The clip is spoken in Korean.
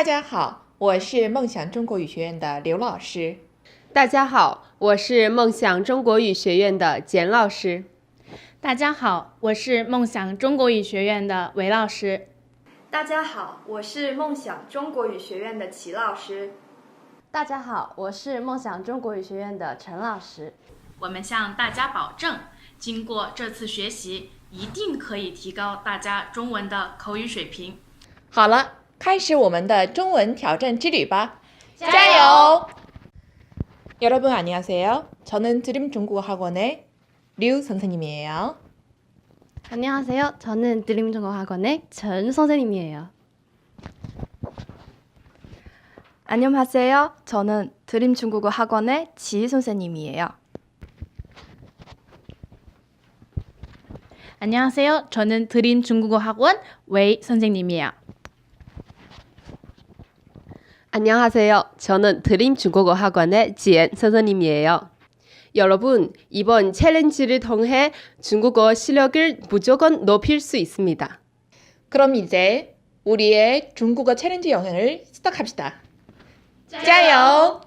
大家好，我是梦想中国语学院的刘老师。大家好，我是梦想中国语学院的简老师。大家好，我是梦想中国语学院的韦老师。大家好，我是梦想中国语学院的齐老师。大家好，我是梦想中国语学院的陈老师。我们向大家保证，经过这次学习，一定可以提高大家中文的口语水平。好了，开始我们的中文挑战之旅吧！加油！여러분안녕하세요저는드림중국어학원의류선생님이에요 안녕하세요. 저는 드림중국어학원의 전 선생님이에요. 안녕하세요. 저는 드림 중국어 학원의 지희 선생님이에요. 안녕하세요. 저는 드림 중국어 학원 웨이 선생님이에요. 안녕하세요. 저는 드림 중국어 학원의 지엔 선생님이에요. 여러분, 이번 챌린지를 통해 중국어 실력을 무조건 높일 수 있습니다. 그럼 이제 우리의 중국어 챌린지 영상을 시작합시다. 加油！